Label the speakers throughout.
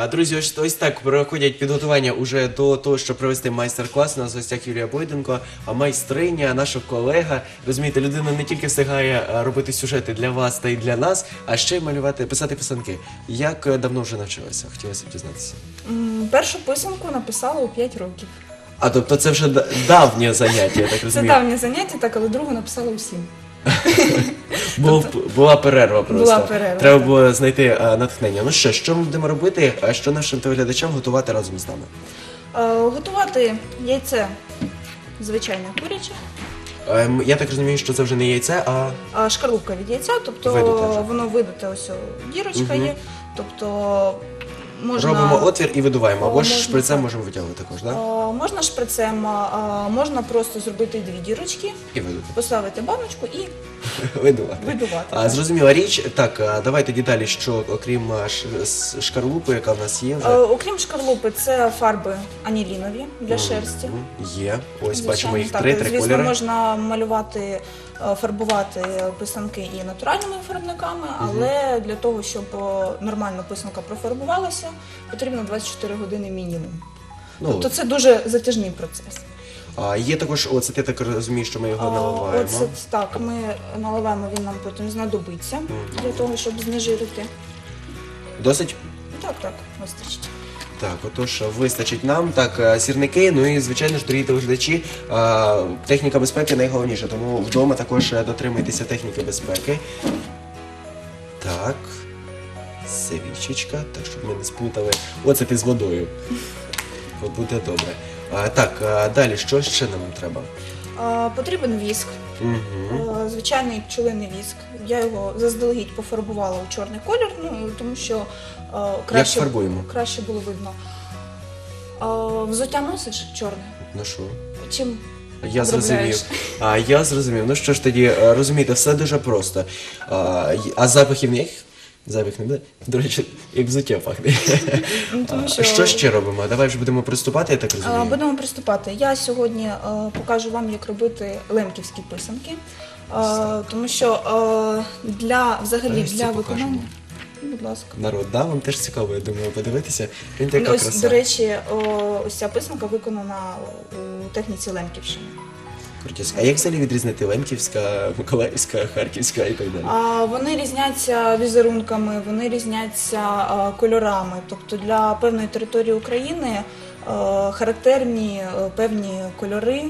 Speaker 1: А, друзі, ось, ось так проходять підготування уже до того, щоб провести майстер-клас. У нас в гостях Юлія Бойденко, а майстриня, наша колега. Розумієте, людина не тільки встигає робити сюжети для вас та й для нас, а ще й малювати, писати писанки. Як е, давно вже навчилася? Хотілося б дізнатися.
Speaker 2: Першу писанку написала у 5 років.
Speaker 1: А тобто це вже давнє заняття, я так
Speaker 2: Це
Speaker 1: розумію.
Speaker 2: давнє заняття, так, але другу написала у 7.
Speaker 1: Був, була перерва просто.
Speaker 2: Була перерва,
Speaker 1: Треба було знайти а, натхнення. Ну що, що ми будемо робити, а що нашим телеглядачам готувати разом з нами?
Speaker 2: Е, Готувати яйце звичайне куряче,
Speaker 1: Ем, я так розумію, що це вже не яйце, а
Speaker 2: а шкарлупка від яйця, тобто
Speaker 1: Видуте вже.
Speaker 2: воно видуте, ось о, дірочка
Speaker 1: Мгм.
Speaker 2: є. Тобто можна,
Speaker 1: робимо отвір і видуваємо. Або ж
Speaker 2: можна,
Speaker 1: шприцем
Speaker 2: так.
Speaker 1: можемо витягувати також, так?
Speaker 2: е, можна шприцем, а можна просто зробити дві дірочки,
Speaker 1: І видути.
Speaker 2: поставити баночку і
Speaker 1: Видувати.
Speaker 2: видувати.
Speaker 1: А, зрозуміла річ. Так, а, давай тоді далі, що окрім шкарлупи, яка в нас є вже.
Speaker 2: Е, Окрім шкарлупи, це фарби анілінові для шерсті.
Speaker 1: Є. Ось
Speaker 2: Звичайно,
Speaker 1: бачимо їх
Speaker 2: так.
Speaker 1: три, три
Speaker 2: Звісно,
Speaker 1: кольори.
Speaker 2: можна малювати, е, фарбувати писанки і натуральними фарбниками, але для того, щоб е, нормально писанка профарбувалася, потрібно 24 години мінімум.
Speaker 1: Ну,
Speaker 2: Тобто це дуже затяжний процес.
Speaker 1: А, є також оцет, я так розумію, що ми його наливаємо.
Speaker 2: Оце так, ми наливаємо, він нам потім знадобиться для того, щоб знежирити.
Speaker 1: Досить?
Speaker 2: Так, так, вистачить.
Speaker 1: Так, отож, вистачить нам. Так, е, сірники, ну і звичайно ж, дорогі телеглядачі, е, техніка безпеки найголовніше, тому вдома також е, дотримуйтеся техніки безпеки. Так. Свічечка, так, щоб ми не сплутали оцет із водою. Буде добре. А, так, а, далі, що ще нам треба?
Speaker 2: А, Потрібен віск.
Speaker 1: Угу.
Speaker 2: Звичайний пчелиний віск. Я його заздалегідь пофарбувала у чорний колір, ну тому що краще,
Speaker 1: фарбуємо?
Speaker 2: краще було видно. Взуття носиш чорне.
Speaker 1: Ну що?
Speaker 2: Чим
Speaker 1: Я зрозумів.
Speaker 2: Обробляєш.
Speaker 1: А я зрозумів. Ну що ж тоді, е, розумієте, все дуже просто. А, й- а запахів ніяких? Запах не буде? До речі, як взуття пахне.
Speaker 2: Ну, тому
Speaker 1: А,
Speaker 2: що-
Speaker 1: Що ще робимо? Давай вже будемо приступати, я так
Speaker 2: Е,
Speaker 1: розумію.
Speaker 2: будемо приступати? Я сьогодні е, покажу вам, як робити лемківські писанки, Е, тому що е, для взагалі
Speaker 1: Давай
Speaker 2: для
Speaker 1: це
Speaker 2: виконання.
Speaker 1: покажемо.
Speaker 2: Ну, Будь ласка.
Speaker 1: Народ, да, вам теж цікаво, я думаю, подивитися. Він така
Speaker 2: Ну, Ось,
Speaker 1: краса.
Speaker 2: до речі, о, ось ця писанка виконана у техніці Лемківщини.
Speaker 1: Крутість. А як взагалі відрізнити Лемківська, Миколаївська, Харківська і так далі?
Speaker 2: А, Вони різняться візерунками, вони різняться а, кольорами. Тобто для певної території України а, характерні а, певні кольори.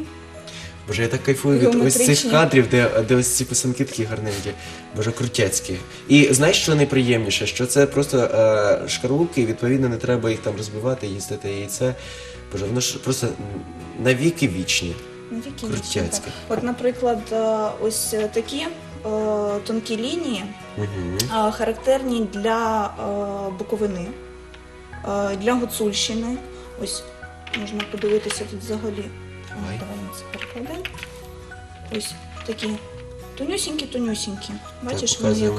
Speaker 1: Боже, я так кайфую від ось цих кадрів, де, де ось ці писанки такі гарненькі. Боже, крутяцькі. І знаєш, що найприємніше? Що це просто е, шкарлупки, і відповідно не треба їх там розбивати, їздити яйце. Боже, воно ж просто навіки вічні.
Speaker 2: Навіки вічні,
Speaker 1: Крутяцькі.
Speaker 2: От, наприклад, ось такі тонкі лінії
Speaker 1: Угу.
Speaker 2: характерні для Буковини, для Гуцульщини. Ось можна подивитися тут взагалі.
Speaker 1: Давай.
Speaker 2: Давай ми це перекладемо. Ось такі тонюсінькі-тонюсінькі. Бачиш, вони як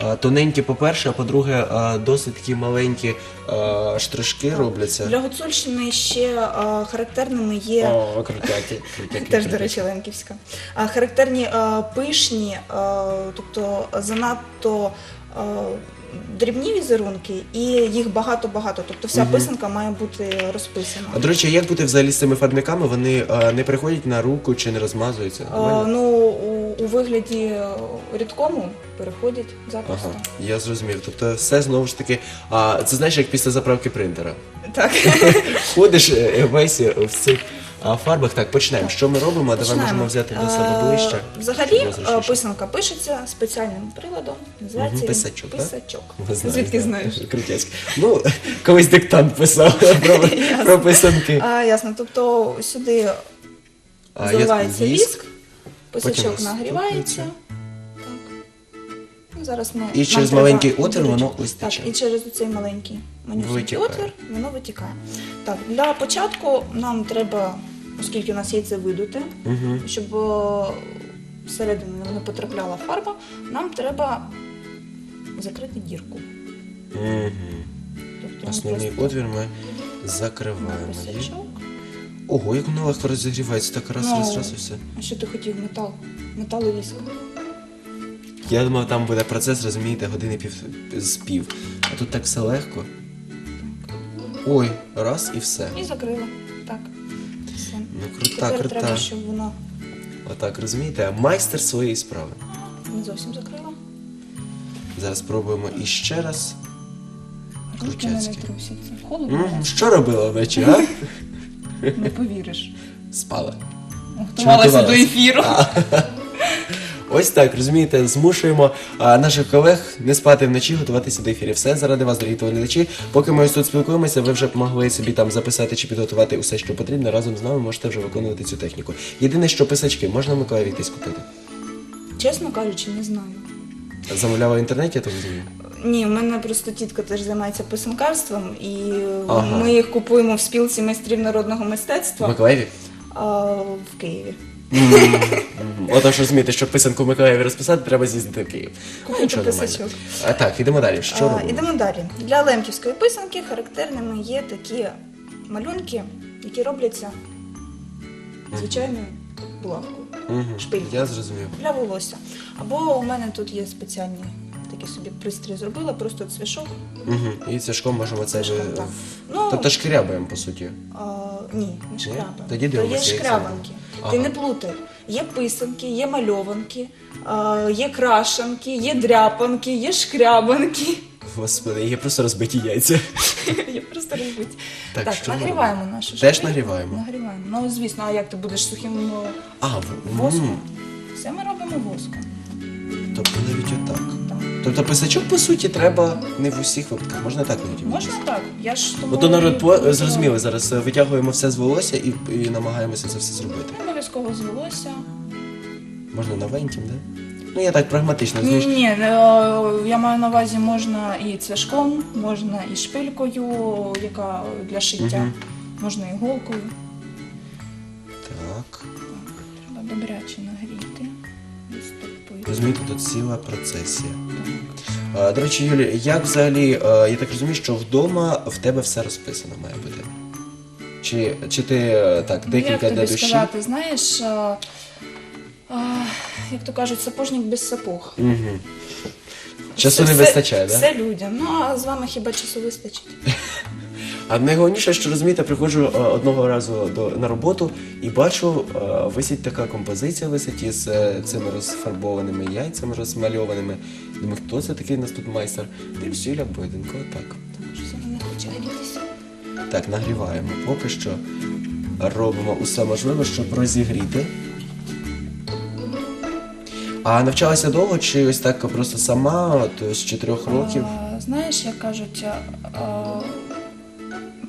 Speaker 1: А, Тоненькі, по-перше, а по-друге, а, досить такі маленькі а, штришки робляться.
Speaker 2: Для Гуцульщини ще а, характерними є.
Speaker 1: О, крутяки. крутяки,
Speaker 2: Теж, до
Speaker 1: крутяки.
Speaker 2: речі, Ленківська. А, характерні а, пишні, а, тобто занадто а, дрібні візерунки, і їх багато-багато. Тобто вся
Speaker 1: Мгм.
Speaker 2: писанка має бути розписана.
Speaker 1: А до речі, як бути взагалі з цими фарбниками? Вони а, не приходять на руку чи не розмазуються?
Speaker 2: А,
Speaker 1: Нормально?
Speaker 2: ну, у, у вигляді е, рідкому переходять запросто.
Speaker 1: Ага, я зрозумів. Тобто все знову ж таки. А це знаєш, як після заправки принтера.
Speaker 2: Так.
Speaker 1: Ходиш е, весь е, в цих фарбах. Так, почнемо. Що ми робимо? Давай
Speaker 2: Починаємо.
Speaker 1: можемо взяти до себе ближче.
Speaker 2: Взагалі,
Speaker 1: щоб було зручніше.
Speaker 2: писанка пишеться спеціальним приладом. Називається
Speaker 1: Мгм,
Speaker 2: він
Speaker 1: писачок, так?
Speaker 2: писачок.
Speaker 1: Ви знаєте,
Speaker 2: Звідки знаєш?
Speaker 1: Крутяцьк. Ну, колись диктант писав про, про писанки.
Speaker 2: А, ясно. Тобто сюди
Speaker 1: А, я-
Speaker 2: заливається віск,
Speaker 1: Потім
Speaker 2: нагрівається. Ну, зараз ми,
Speaker 1: І
Speaker 2: нам
Speaker 1: через
Speaker 2: треба
Speaker 1: маленький отвір воно ось
Speaker 2: Так,
Speaker 1: тече.
Speaker 2: і через цей маленький манюсенький
Speaker 1: Витікає.
Speaker 2: отвір воно витікає. Так, для початку нам треба, оскільки у нас яйце видуте,
Speaker 1: Угу.
Speaker 2: щоб о, всередину не потрапляла фарба, нам треба закрити дірку.
Speaker 1: Угу.
Speaker 2: Тобто ми
Speaker 1: Основний
Speaker 2: просто
Speaker 1: отвір ми закриваємо. її.
Speaker 2: писачок.
Speaker 1: Ого, як воно легко розігрівається, так раз,
Speaker 2: Ну,
Speaker 1: раз, раз і все.
Speaker 2: А що ти хотів? Метал. Метал і віск.
Speaker 1: Я думав, там буде процес, розумієте, години пів з пів. А тут так все легко. Ой, раз і все.
Speaker 2: І закрила. Так. Все.
Speaker 1: Ну крута,
Speaker 2: Тепер
Speaker 1: крута.
Speaker 2: треба, щоб воно
Speaker 1: Отак, розумієте? Майстер своєї справи.
Speaker 2: не зовсім закрила.
Speaker 1: Зараз спробуємо іще раз.
Speaker 3: Ручки мене
Speaker 1: Крутяцькі.
Speaker 3: трусяться. Холодно,
Speaker 1: М, Що робила вночі, а?
Speaker 3: не повіриш.
Speaker 1: Спала.
Speaker 3: Готувалася до ефіру.
Speaker 1: Ось так, розумієте, змушуємо а, наших колег не спати вночі, готуватися до ефірів. Все заради вас, дорогі глядачі. Поки ми ось тут спілкуємося, ви вже могли собі там записати чи підготувати усе, що потрібно. Разом з нами можете вже виконувати цю техніку. Єдине, що писачки можна Миколаєві йти купити.
Speaker 2: Чесно кажучи, не знаю.
Speaker 1: Замовляла в інтернеті, я так розумію.
Speaker 2: Ні, в мене просто тітка теж займається писанкарством, і
Speaker 1: Ага.
Speaker 2: ми їх купуємо в спілці майстрів народного
Speaker 1: В
Speaker 2: мистецтва
Speaker 1: Миколаєві?
Speaker 2: а, в Києві.
Speaker 1: Мгм. Отож, розумієте, щоб писанку в Миколаєві розписати, треба з'їздити в Київ. Нічого, нормально.
Speaker 2: писачок.
Speaker 1: А так, ідемо далі. Що
Speaker 2: А,
Speaker 1: робимо?
Speaker 2: Ідемо далі. Для лемківської писанки характерними є такі малюнки, які робляться звичайною булавкою.
Speaker 1: Мгм.
Speaker 2: шпильки.
Speaker 1: Я зрозумів.
Speaker 2: Для волосся. Або у мене тут є спеціальні такі собі пристрій зробила, просто цвішок.
Speaker 1: Угу. І цяжком можемо це
Speaker 2: Цвяшком, так. Ну,
Speaker 1: Тобто шкрябаємо, по суті.
Speaker 2: А, ні, не шкрябанки.
Speaker 1: Тоді
Speaker 2: То є
Speaker 1: дивимося, як це
Speaker 2: шкрябанки. Ти
Speaker 1: Ага.
Speaker 2: не плутай. Є писанки, є мальованки, а, є крашанки, є дряпанки, є шкрябанки.
Speaker 1: Господи, є просто розбиті яйця.
Speaker 2: Я просто розбить.
Speaker 1: Так,
Speaker 2: Так,
Speaker 1: що ми
Speaker 2: нагріваємо нашу
Speaker 1: Теж нагріваємо?
Speaker 2: Нагріваємо. Ну, звісно, а як ти будеш сухим е,
Speaker 1: А, в-
Speaker 2: воском?
Speaker 1: м.
Speaker 2: Все ми робимо воском.
Speaker 1: Тобто навіть отак.
Speaker 2: Так.
Speaker 1: Тобто писачок, по суті, треба не в усіх випадках. Можна так навіть
Speaker 2: Можна так. Я ж тому
Speaker 1: Ото народ по зрозуміли зараз. е, Витягуємо все з волосся і, і намагаємося це все зробити.
Speaker 2: Обов'язково з волосся.
Speaker 1: Можна новеньким, да? Ну я так прагматично,
Speaker 2: Ні,
Speaker 1: знаєш.
Speaker 2: ні, е, я маю на увазі можна і цвяшком, можна і шпилькою, яка для шиття,
Speaker 1: Мгм.
Speaker 2: можна іголкою.
Speaker 1: Так.
Speaker 2: Треба добряче нагріти.
Speaker 1: Розумієте, тут ціла процесія. А, до речі, Юлі, як взагалі, е, я так розумію, що вдома в тебе все розписано має бути. Чи, чи ти е, так,
Speaker 2: Ну,
Speaker 1: декілька
Speaker 2: як
Speaker 1: для душі?
Speaker 2: сказати, знаєш, е, е, як то кажуть, сапожник без сапог.
Speaker 1: Угу. Часу
Speaker 2: Все-
Speaker 1: не вистачає, так? Да?
Speaker 2: Все людям. Ну а з вами хіба часу вистачить?
Speaker 1: А найголовніше, що розумієте, приходжу е, одного разу до, на роботу і бачу, е, висить така композиція висить із е, цими розфарбованими яйцями розмальованими. Думаю, хто це такий у нас тут майстер? Дивлюсь, Юля Бойденко, так. Так, нагріваємо. Поки що робимо усе можливе, щоб розігріти. А навчалася довго чи ось так просто сама, от з 4 років?
Speaker 2: А, знаєш, як кажуть, а,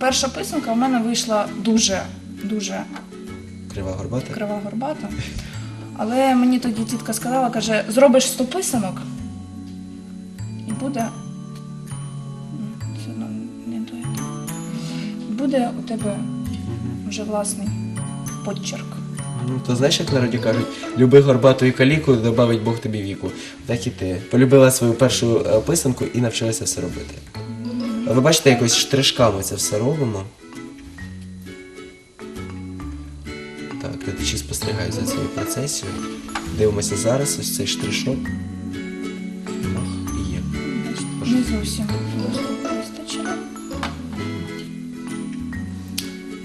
Speaker 2: перша писанка у мене вийшла дуже, дуже
Speaker 1: Крива горбата?
Speaker 2: крива горбата. Але мені тоді тітка сказала, каже, зробиш 100 писанок і буде. Це нам не то. Буде у тебе вже власний почерк.
Speaker 1: Ну, то знаєш, як народі кажуть, люби горбату і каліку, добавить Бог тобі віку. Так і ти. Полюбила свою першу е, писанку і навчилася все робити. Ви бачите, якось штришками це все робимо. Так, глядачі спостерігають за цією процесією. Дивимося зараз ось цей штришок. Мах, і є.
Speaker 2: Не зовсім вистачило.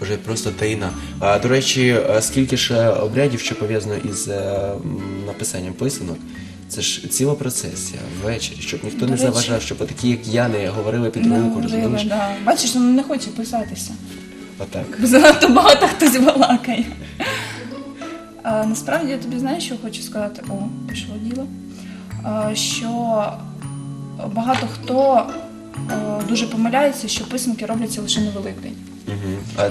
Speaker 1: Вже просто таїна. А, до речі, скільки ж обрядів, що пов'язано із е, написанням писанок, це ж ціла процесія ввечері, щоб ніхто
Speaker 2: До
Speaker 1: не
Speaker 2: речі.
Speaker 1: заважав, щоб такі, як я, не говорили під
Speaker 2: Не
Speaker 1: руку, розумієш?
Speaker 2: да. Бачиш, воно не хоче писатися.
Speaker 1: Отак.
Speaker 2: Бо занадто багато хтось балакає. А, насправді я тобі знаєш, що хочу сказати? О, пішло діло. А, що багато хто е, дуже помиляється, що писанки робляться лише на Великдень.
Speaker 1: Угу. А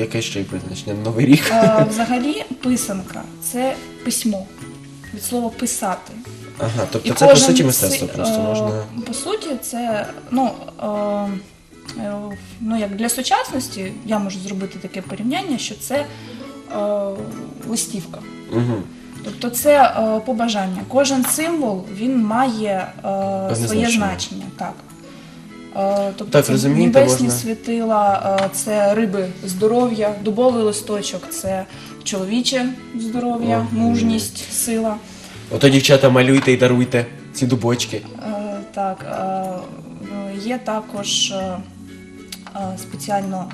Speaker 1: яке ще й призначення? Новий рік?
Speaker 2: А, взагалі, писанка це письмо. Від слова писати.
Speaker 1: Ага, тобто
Speaker 2: І
Speaker 1: це по
Speaker 2: кожен
Speaker 1: суті
Speaker 2: си-
Speaker 1: мистецтво просто
Speaker 2: е,
Speaker 1: можна.
Speaker 2: По суті, це ну, е, е, ну як для сучасності я можу зробити таке порівняння, що це е, листівка.
Speaker 1: Угу.
Speaker 2: Тобто це е, побажання. Кожен символ він має е, своє
Speaker 1: значення.
Speaker 2: значення. Так. Е, тобто
Speaker 1: Так,
Speaker 2: це
Speaker 1: розумієте,
Speaker 2: небесні
Speaker 1: можна-
Speaker 2: світила, е, це риби здоров'я, дубовий листочок це чоловіче здоров'я, мужність, сила.
Speaker 1: Ото дівчата малюйте і даруйте ці дубочки.
Speaker 2: Е, Так, е, є також е, е, спеціально,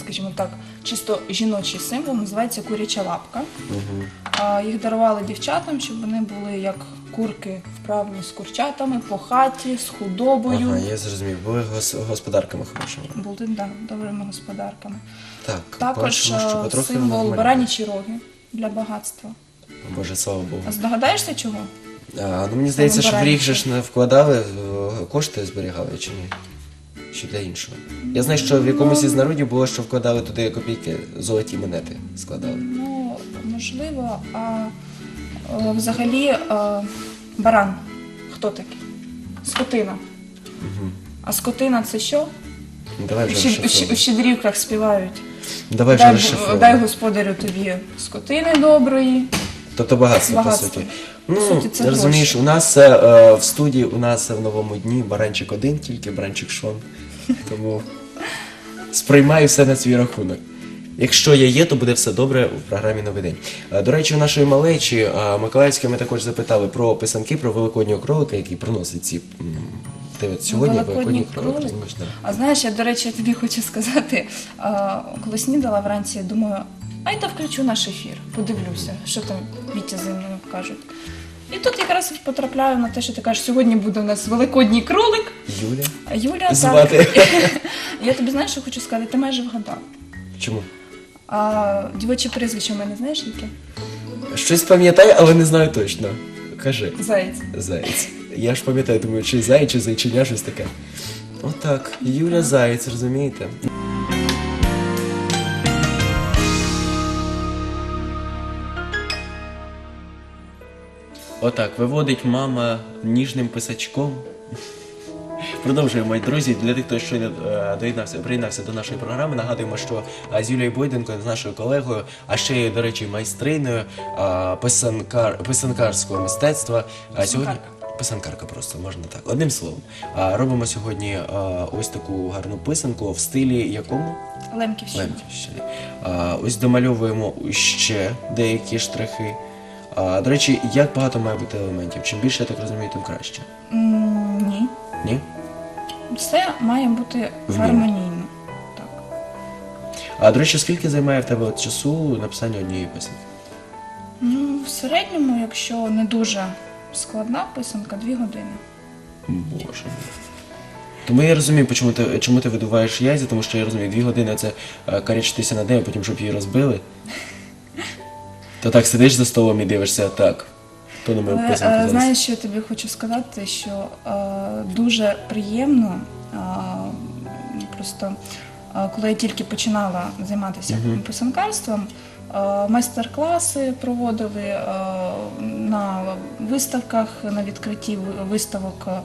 Speaker 2: скажімо так, чисто жіночий символ, називається куряча лапка.
Speaker 1: Угу.
Speaker 2: Їх дарували дівчатам, щоб вони були як курки вправні з курчатами по хаті, з худобою.
Speaker 1: Ага, я зрозумів. Були гос- господарками хорошими.
Speaker 2: Були да, добрими господарками.
Speaker 1: Так,
Speaker 2: Також
Speaker 1: бачимо,
Speaker 2: е, символ баранічі роги для багатства.
Speaker 1: Боже, слава Богу.
Speaker 2: А здогадаєшся чого?
Speaker 1: А, ну мені здається, що в рік же ж не вкладали, е, кошти зберігали чи ні? Чи для іншого? Я знаю, що в якомусь із народів було, що вкладали туди копійки, золоті монети складали.
Speaker 2: Ну, можливо, а е, взагалі е, баран. Хто такий? Скотина. А скотина це що?
Speaker 1: Ну, Давай вже
Speaker 2: щ- у щедрівках співають.
Speaker 1: Давай вже
Speaker 2: Дай, дай господарю тобі скотини доброї.
Speaker 1: Тобто багатство,
Speaker 2: Багатство.
Speaker 1: по суті.
Speaker 2: По
Speaker 1: Ну,
Speaker 2: суті, це
Speaker 1: розумієш, у нас е, е, в студії, у нас в новому дні баранчик один, тільки баранчик Шон. Тому сприймаю все на свій рахунок. Якщо я є, то буде все добре в програмі Новий день. Е, До речі, у нашої малечі е, Миколаївської ми також запитали про писанки, про великоднього кролика, який приносить ці. от сьогодні
Speaker 2: Великодній
Speaker 1: великодній кролик.
Speaker 2: А знаєш, я, до речі, тобі хочу сказати, коли снідала вранці, думаю, а та включу наш ефір, подивлюся, що там Вітя зі мною кажуть. І тут якраз потрапляю на те, що ти кажеш, сьогодні буде у нас великодній кролик.
Speaker 1: Юля?
Speaker 2: Юля
Speaker 1: Звати.
Speaker 2: так. Я тобі знаєш, що хочу сказати, ти майже вгадав.
Speaker 1: Чому?
Speaker 2: А дівоче прізвище в мене знаєш яке?
Speaker 1: Щось пам'ятаю, але не знаю точно. Кажи.
Speaker 2: Заєць.
Speaker 1: Заєць. Я ж пам'ятаю, думаю, чи заєць, чи зайчиня, щось таке. Отак, Юля Заєць, розумієте? Отак, виводить мама ніжним писачком. Продовжуємо, мої друзі. Для тих, хто ще не е, доєднався, приєднався до нашої програми. Нагадуємо, що е, з Юлією Бойденко, з нашою колегою, а ще й, до речі, майстриною е, писанкар, писанкарського мистецтва. А сьогодні писанкарка просто можна так. Одним словом, робимо сьогодні е, ось таку гарну писанку в стилі якому?
Speaker 2: Лемківщина.
Speaker 1: Лемківщини. Ось домальовуємо ще деякі штрихи. А, до речі, як багато має бути елементів? Чим більше, я так розумію, тим краще.
Speaker 2: М, Ні.
Speaker 1: Ні?
Speaker 2: Все має бути гармонійно. Так.
Speaker 1: А до речі, скільки займає в тебе от часу написання однієї писанки?
Speaker 2: Ну, в середньому, якщо не дуже складна писанка, дві години.
Speaker 1: Боже. Тому я розумію, чому ти, чому ти видуваєш яйця, тому що я розумію, дві години це е, карячитися на день, а потім щоб її розбили. То так сидиш за столом і дивишся так. То на мою
Speaker 2: Але е, знаєш, що я тобі хочу сказати, що е, дуже приємно, е, просто е, коли я тільки починала займатися писанкарством, е, майстер-класи проводили е, на виставках, на відкритті ви- виставок. е,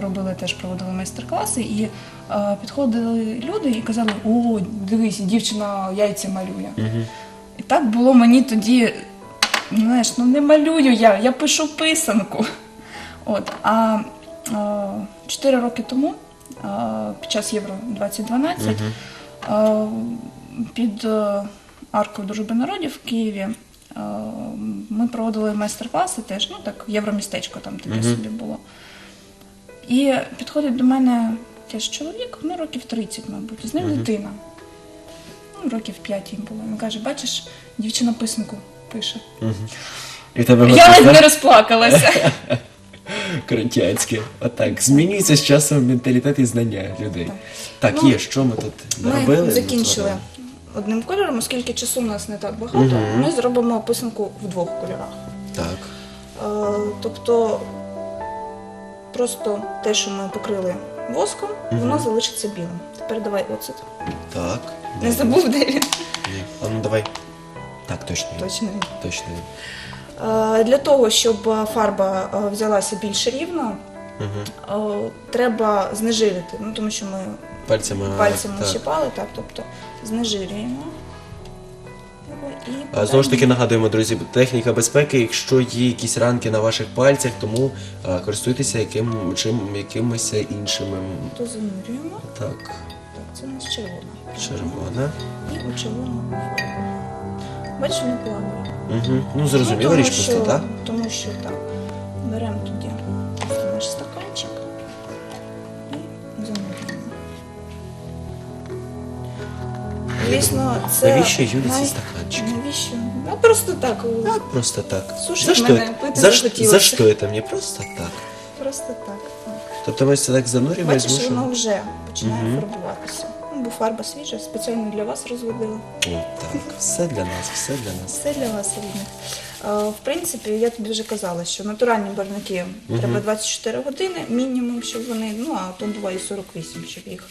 Speaker 2: Робили теж проводили майстер-класи, і е, підходили люди і казали: О, дивись, дівчина яйця малює. І так було мені тоді, знаєш, ну не малюю я, я пишу писанку. От, а е, 4 роки тому, е, під час Євро 2012, е, під е, аркою Дружби народів в Києві е, ми проводили майстер-класи теж, ну так, євромістечко там таке собі було. І підходить до мене теж чоловік, ну років 30, мабуть, з ним дитина. Ну, років 5 їм було. Він каже, бачиш, дівчина писанку пише.
Speaker 1: І в тебе
Speaker 2: Я ледь не розплакалася.
Speaker 1: Крутяцьке. Отак. Змінюється з часом менталітет і знання людей. Так,
Speaker 2: Ну,
Speaker 1: є, що ми тут наробили?
Speaker 2: Ми закінчили одним кольором, оскільки часу у нас не так багато, ми зробимо писанку в двох кольорах.
Speaker 1: Так.
Speaker 2: Е, Тобто просто те, що ми покрили воском, воно залишиться білим. Тепер давай оцет.
Speaker 1: Так.
Speaker 2: Не забув, де він.
Speaker 1: Ні. А ну давай. Так, точно.
Speaker 2: Точно він.
Speaker 1: Точно.
Speaker 2: Е, Для того, щоб е, фарба е, взялася більш рівно,
Speaker 1: Мгм.
Speaker 2: е, треба знежирити, ну тому що ми
Speaker 1: Пальцями.
Speaker 2: пальцями
Speaker 1: так.
Speaker 2: щипали, так, тобто знежирюємо. І
Speaker 1: А, Знову ж таки нагадуємо, друзі, техніка безпеки, якщо є якісь ранки на ваших пальцях, тому а, користуйтеся яким, чим, якимось іншими.
Speaker 2: То занурюємо.
Speaker 1: Так,
Speaker 2: Так, це у нас червона.
Speaker 1: червона.
Speaker 2: І у червону фарбу. Бачиш, не плаває.
Speaker 1: Угу. Ну, зрозуміло,
Speaker 2: тому
Speaker 1: річ
Speaker 2: що-
Speaker 1: просто, так?
Speaker 2: Тому що так. Беремо тоді наш стаканчик і занурюємо. звісно, це
Speaker 1: Навіщо Юлі ці
Speaker 2: най-
Speaker 1: стаканчики?
Speaker 2: Навіщо? Ну просто так.
Speaker 1: Так, просто так.
Speaker 2: Сушить
Speaker 1: за що,
Speaker 2: мене,
Speaker 1: это-
Speaker 2: пити
Speaker 1: за, ш-
Speaker 2: захотілося.
Speaker 1: за що це мені? Просто так.
Speaker 2: Просто так.
Speaker 1: Тобто це так занурюємо і
Speaker 2: Бачиш, воно вже починає
Speaker 1: Мгм.
Speaker 2: фарбуватися. Ну, бо фарба свіжа, спеціально для вас розводила.
Speaker 1: Так, все для нас, все для нас.
Speaker 2: Все для вас рідних. Е, В принципі, я тобі вже казала, що натуральні барвники треба 24 години мінімум, щоб вони, ну а то буває і 48, щоб їх.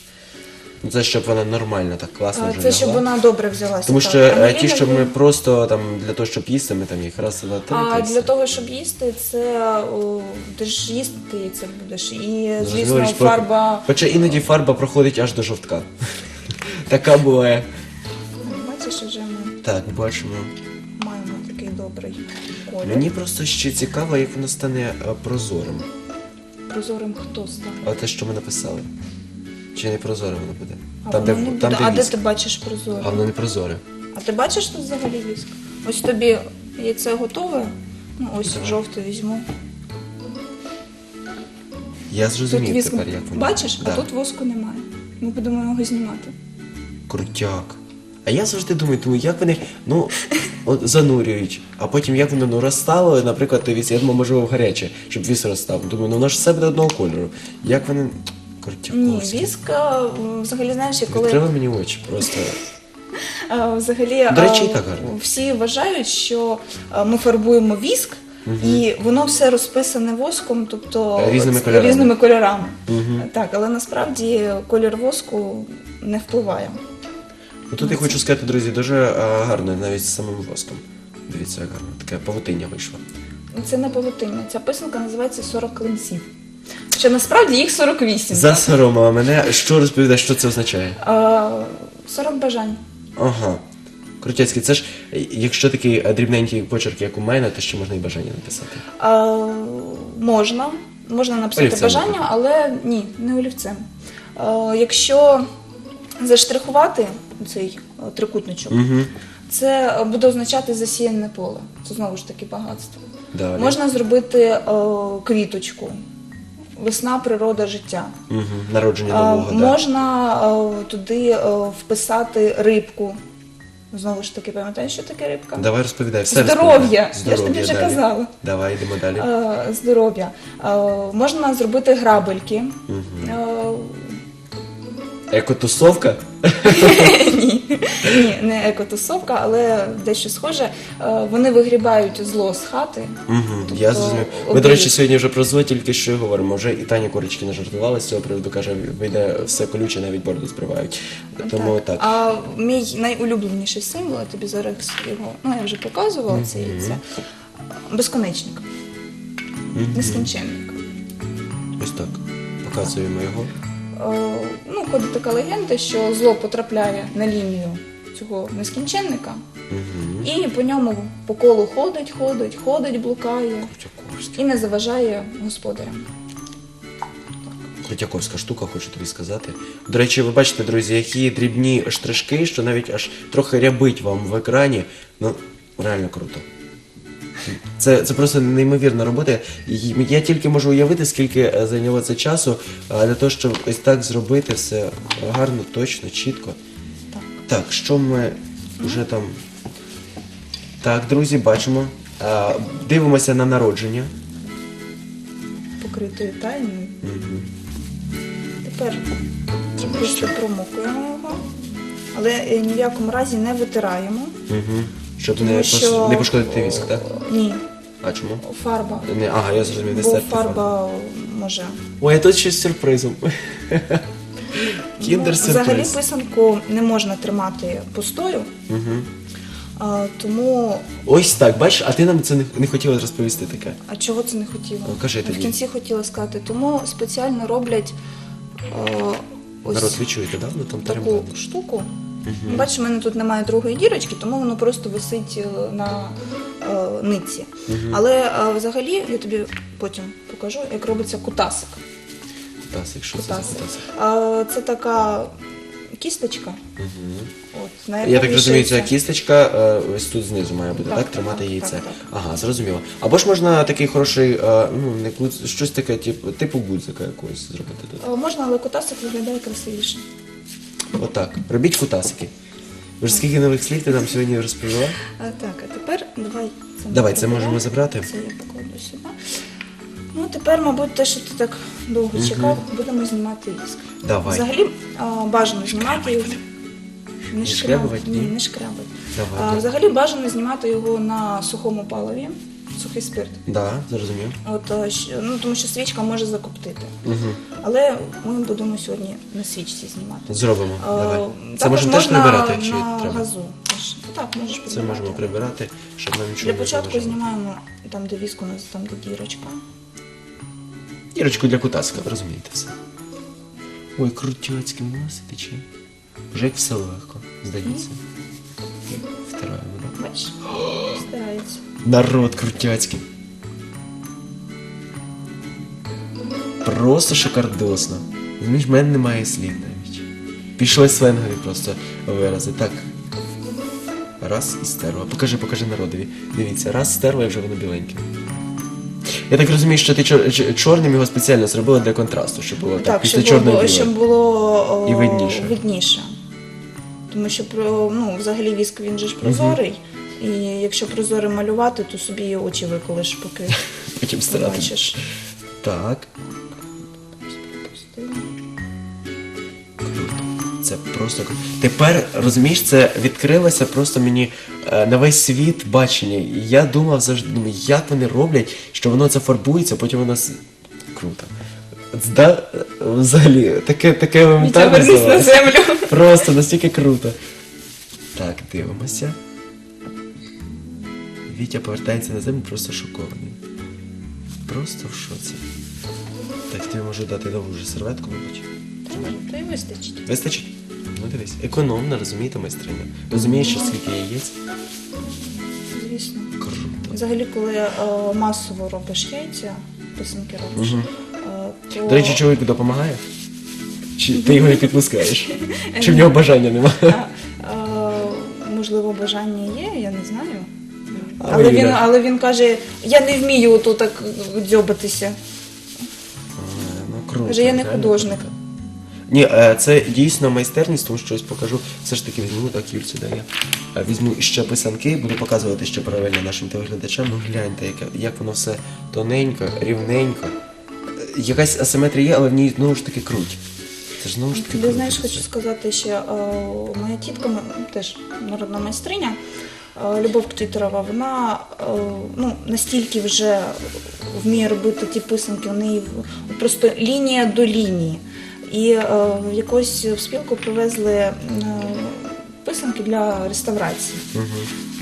Speaker 1: Ну, Це щоб вона нормально так класно
Speaker 2: Е,
Speaker 1: вже
Speaker 2: Це щоб вона добре взялася.
Speaker 1: Тому
Speaker 2: так.
Speaker 1: що
Speaker 2: А
Speaker 1: е, ті, що ми просто там для того, щоб їсти, ми там їх раз, два, три.
Speaker 2: А для того, щоб їсти, це о, ти ж їсти це будеш. І, звісно,
Speaker 1: що-
Speaker 2: фарба.
Speaker 1: Хоча іноді фарба проходить аж до жовтка. така буває.
Speaker 2: Бачиш, вже ми
Speaker 1: Так, бачимо.
Speaker 2: маємо такий добрий колір.
Speaker 1: Мені просто ще цікаво, як воно стане е, прозорим.
Speaker 2: Прозорим хто стане?
Speaker 1: А те, що ми написали. Чи не прозоре воно буде?
Speaker 2: А,
Speaker 1: там, де,
Speaker 2: воно не
Speaker 1: там,
Speaker 2: буде.
Speaker 1: де
Speaker 2: а де
Speaker 1: віск.
Speaker 2: ти бачиш прозоре?
Speaker 1: А воно не прозоре.
Speaker 2: А ти бачиш тут взагалі віск? Ось тобі яйце готове. Ну, ось
Speaker 1: Давай.
Speaker 2: жовте візьму.
Speaker 1: Я
Speaker 2: Тут
Speaker 1: зрозумів
Speaker 2: віск
Speaker 1: тепер, як воно.
Speaker 2: бачиш,
Speaker 1: Да.
Speaker 2: а тут воску немає. Ми будемо його знімати.
Speaker 1: Крутяк. А я завжди думаю, думаю, як вони ну, от, занурюють, а потім як воно ну, розстало, наприклад, той віс, я думаю, можливо, в гаряче, щоб віс розстав. Думаю, ну воно ж все буде одного кольору. Як вони.
Speaker 2: Ні,
Speaker 1: Крутяковські.
Speaker 2: віск а, взагалі знаєш, коли
Speaker 1: Відкрили мені очі просто.
Speaker 2: взагалі
Speaker 1: До речі, і так гарно.
Speaker 2: всі вважають, що а, ми фарбуємо віск. І воно все розписане воском, тобто
Speaker 1: Різними кольорами.
Speaker 2: різними кольорами.
Speaker 1: Мгм.
Speaker 2: Так, але насправді колір воску не впливає.
Speaker 1: Ну, тут я хочу сказати, друзі, дуже гарно, навіть з самим воском. Дивіться, як гарно. Таке павутиння вийшло.
Speaker 2: Це не павутиння. Ця писанка називається 40 клинців. Що насправді їх 48.
Speaker 1: Засоромила мене. Що розповідає, що це означає?
Speaker 2: А, 40 бажань.
Speaker 1: Ага. Крутяцький, це ж якщо такий е, дрібненький почерк, як у мене, то ще можна і бажання написати.
Speaker 2: А, можна. Можна написати
Speaker 1: Олівцем,
Speaker 2: бажання, але ні, не олівцем. А, якщо заштрихувати цей е, трикутничок,
Speaker 1: Угу.
Speaker 2: це буде означати засіяне поле. Це знову ж таки багатство.
Speaker 1: Далі.
Speaker 2: Можна зробити е, квіточку. Весна, природа, життя.
Speaker 1: Угу. Народження нового, да.
Speaker 2: можна е, туди е, вписати рибку. Знову ж таки, пам'ятаєш, що таке рибка?
Speaker 1: Давай розповідай. Все
Speaker 2: Здоров'я.
Speaker 1: розповідай.
Speaker 2: Я ж тобі вже
Speaker 1: далі.
Speaker 2: казала.
Speaker 1: Давай, йдемо далі.
Speaker 2: Е, Здоров'я. Е, Можна зробити грабельки. Е,
Speaker 1: Екотусовка?
Speaker 2: Ні, ні, не екотусовка, але дещо схоже. Е, Вони вигрібають зло з хати.
Speaker 1: Угу.
Speaker 2: Тобто
Speaker 1: Я зрозумів. Ми, до речі, сьогодні вже про зло тільки що говоримо. Вже і Таня не жартувала з цього приводу, каже, вийде все колюче, навіть бороду збривають. Тому так.
Speaker 2: А мій найулюбленіший символ, я тобі зараз його, ну я вже показувала це яйце. Безконечник. Нескінченник.
Speaker 1: Ось так. Показуємо його.
Speaker 2: Е, ну, ходить така легенда, що зло потрапляє на лінію цього нескінченника, і по ньому по колу ходить, ходить, ходить, блукає і не заважає господарям.
Speaker 1: Крутяковська штука, хочу тобі сказати. До речі, ви бачите, друзі, які дрібні штришки, що навіть аж трохи рябить вам в екрані. Ну, реально круто. Це, це просто неймовірна робота. Я тільки можу уявити, скільки е, зайняло це часу для того, щоб ось так зробити все гарно, точно, чітко.
Speaker 2: Так.
Speaker 1: Так, що ми вже там. Так, друзі, бачимо. Дивимося на народження.
Speaker 2: Покритою тайною.
Speaker 1: Угу.
Speaker 2: Тепер просто промокуємо його, але е, ні в якому разі не витираємо.
Speaker 1: Угу. Щоб
Speaker 2: Тому
Speaker 1: не,
Speaker 2: що
Speaker 1: не пошкодити віск, так?
Speaker 2: Ні,
Speaker 1: А чому?
Speaker 2: фарба.
Speaker 1: Не, ага, я зрозумів, не
Speaker 2: Бо
Speaker 1: стерти
Speaker 2: фарба може.
Speaker 1: Ой, а тут щось з сюрпризом. Кіндер
Speaker 2: Ну, Взагалі писанку не можна тримати пустою,
Speaker 1: Угу.
Speaker 2: а, тому
Speaker 1: Ось так, бачиш, а ти нам це не, не хотіла розповісти таке.
Speaker 2: а чого це не хотіла?
Speaker 1: Ну, кажи
Speaker 2: В кінці хотіла сказати, тому спеціально роблять е, ось
Speaker 1: Народ, ви чуєте, да? Ну там
Speaker 2: таку штуку. Бачиш, у мене тут немає другої дірочки, тому воно просто висить е, на е, нитці. Але е, взагалі я тобі потім покажу, як робиться кутасик.
Speaker 1: Кутасик, що це за
Speaker 2: Кутасик.
Speaker 1: кутасик?
Speaker 2: А, це така кісточка.
Speaker 1: Угу.
Speaker 2: От, на яку
Speaker 1: Я так розумію, ця
Speaker 2: вішається.
Speaker 1: кісточка е, ось тут знизу має бути, так?
Speaker 2: Так,
Speaker 1: Тримати
Speaker 2: так,
Speaker 1: яйце.
Speaker 2: так, так.
Speaker 1: Ага, зрозуміло. Або ж можна такий хороший, е, ну, не гудз, щось таке, типу, типу гудзика якогось зробити тут.
Speaker 2: Е, Можна, але кутасик виглядає красивіше.
Speaker 1: Отак. Робіть кутасики. Боже, скільки нових слів ти нам сьогодні розповіла?
Speaker 2: А, так, а тепер давай це
Speaker 1: Давай, це
Speaker 2: приберемо.
Speaker 1: можемо забрати.
Speaker 2: Це я покладу сюди. Ну, тепер, мабуть, те, що ти так довго чекав, будемо знімати віск.
Speaker 1: Давай.
Speaker 2: Взагалі а, бажано знімати його. Не,
Speaker 1: шкрябувати,
Speaker 2: Ні,
Speaker 1: ні?
Speaker 2: не шкрябати.
Speaker 1: Давай,
Speaker 2: А, взагалі бажано знімати його на сухому паливі, сухий спирт.
Speaker 1: Да, зрозумів.
Speaker 2: От, ну, тому що свічка може закоптити.
Speaker 1: Угу.
Speaker 2: Але ми будемо сьогодні на свічці знімати.
Speaker 1: Зробимо.
Speaker 2: А,
Speaker 1: Давай. Це можемо теж прибирати, чи
Speaker 2: на
Speaker 1: треба?
Speaker 2: газу. Так, можеш
Speaker 1: Це можемо прибирати, щоб нам нічого
Speaker 2: Для початку
Speaker 1: заважало.
Speaker 2: знімаємо там, де віск у нас там, де дірочка.
Speaker 1: Дірочку для кутаска, ви розумієте все. Ой, крутяцький нос тече. Вже як все легко, здається. Втираємо, да?
Speaker 2: Бачиш? Старається.
Speaker 1: Народ крутяцький. Просто шикардосно. Розумієш, в мене немає слів навіть. Пішли сленгові просто вирази. Так. Раз і стерла. Покажи, покажи народові. Дивіться, раз стерла і вже воно біленьке. Я так розумію, що ти чор- чорним його спеціально зробила для контрасту, щоб було так, після
Speaker 2: щоб,
Speaker 1: чорного
Speaker 2: було,
Speaker 1: біле.
Speaker 2: щоб було о,
Speaker 1: І видніше.
Speaker 2: видніше. Тому що про, ну, взагалі віск він же ж прозорий. І якщо прозорий малювати, то собі і очі виколиш, поки
Speaker 1: Потім стирати.
Speaker 2: бачиш.
Speaker 1: Так. Круто. Це просто круто. Тепер розумієш, це відкрилося просто мені е, на весь світ бачення. І я думав завжди, думаю, як вони роблять, що воно це фарбується, потім воно с- круто. Да, взагалі, таке, таке моментально
Speaker 2: вернись на
Speaker 1: здавалося.
Speaker 2: землю.
Speaker 1: Просто настільки круто. Так, дивимося. Вітя повертається на землю просто шокований. Просто в шоці. Так, тобі можу дати нову вже серветку, мабуть.
Speaker 2: Та й вистачить.
Speaker 1: Вистачить? Ну дивись, економно, розумієте, майстриня. Розумієш, що скільки яєць?
Speaker 2: Звісно.
Speaker 1: Круто.
Speaker 2: Взагалі, коли е, масово робиш яйця, писанки робиш,
Speaker 1: Мгм.
Speaker 2: е, то...
Speaker 1: До речі, чоловік допомагає? Чи ти його не підпускаєш? Чи в нього бажання немає?
Speaker 2: Е, можливо, бажання є, я не знаю.
Speaker 1: Але
Speaker 2: він, але він каже, я не вмію отут так дзьобатися.
Speaker 1: Ну, круто.
Speaker 2: Каже, я не художник.
Speaker 1: Ні, е, це дійсно майстерність, тому що ось покажу. Все ж таки візьму так, Юль, сюди я. Е, Візьму ще писанки, буду показувати ще паралельно нашим телеглядачам. Ну гляньте, як, як воно все тоненько, рівненько. Е, Якась асиметрія є, але в ній знову ж таки круть. Це ж знову ж таки
Speaker 2: Ти
Speaker 1: круть.
Speaker 2: знаєш, хочу сказати ще, е, моя тітка, м, теж народна майстриня, е, Любов Ктіторова, вона е, ну, настільки вже вміє робити ті писанки, в неї просто лінія до лінії. І е, якось в спілку привезли е, писанки для реставрації.
Speaker 1: Мгм.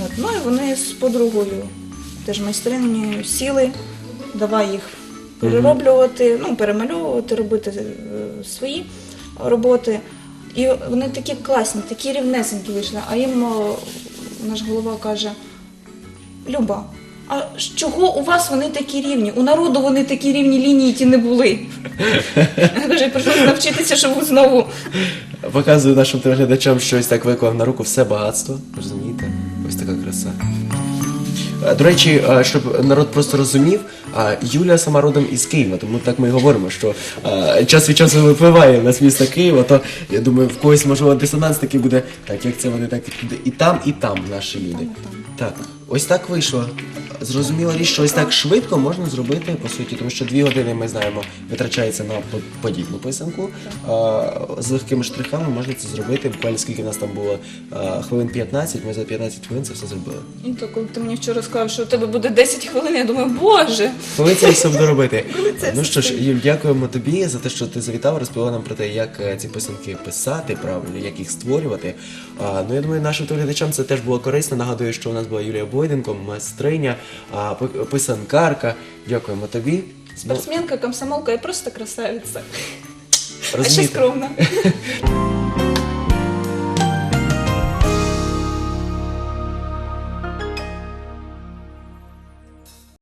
Speaker 2: От, ну і вони з подругою, теж майстринею, сіли, давай їх перероблювати, ну, перемальовувати, робити е, свої роботи. І вони такі класні, такі рівнесенькі вийшли. А їм наш голова каже: Люба, а чого у вас вони такі рівні? У народу вони такі рівні лінії ті не були. Каже, прийшлося навчитися, щоб знову
Speaker 1: Показую нашим телеглядачам, що ось так виклав на руку все багатство. Розумієте? Ось така краса. Е, До речі, е, щоб народ просто розумів, е, Юля сама родом із Києва, тому так ми і говоримо, що час від часу випливає на з міста Києва, то я думаю, в когось можливо дисонанс такий буде. Так, як це вони так і там, і там наші люди. Так, ось так вийшло. Зрозуміла річ, що ось так швидко можна зробити, по суті, тому що дві години ми знаємо, витрачається на подібну писанку. З легкими штрихами можна це зробити. Буквально скільки в нас там було хвилин 15, ми за 15 хвилин це все зробили.
Speaker 2: І то, коли ти мені вчора сказав, що у тебе буде 10 хвилин, я думаю, боже.
Speaker 1: Коли це все буде робити? Ну що ж? Юль, дякуємо тобі за те, що ти завітав, розповіла нам про те, як е, ці писанки писати правильно, як їх створювати. Ну я думаю, нашим телеглядачам це теж було корисно. Нагадую, що у нас була Юлія Бойденко, майстриня, писанкарка. Дякуємо тобі.
Speaker 2: Спортсменка, комсомолка і просто красавиця. А ще скромна.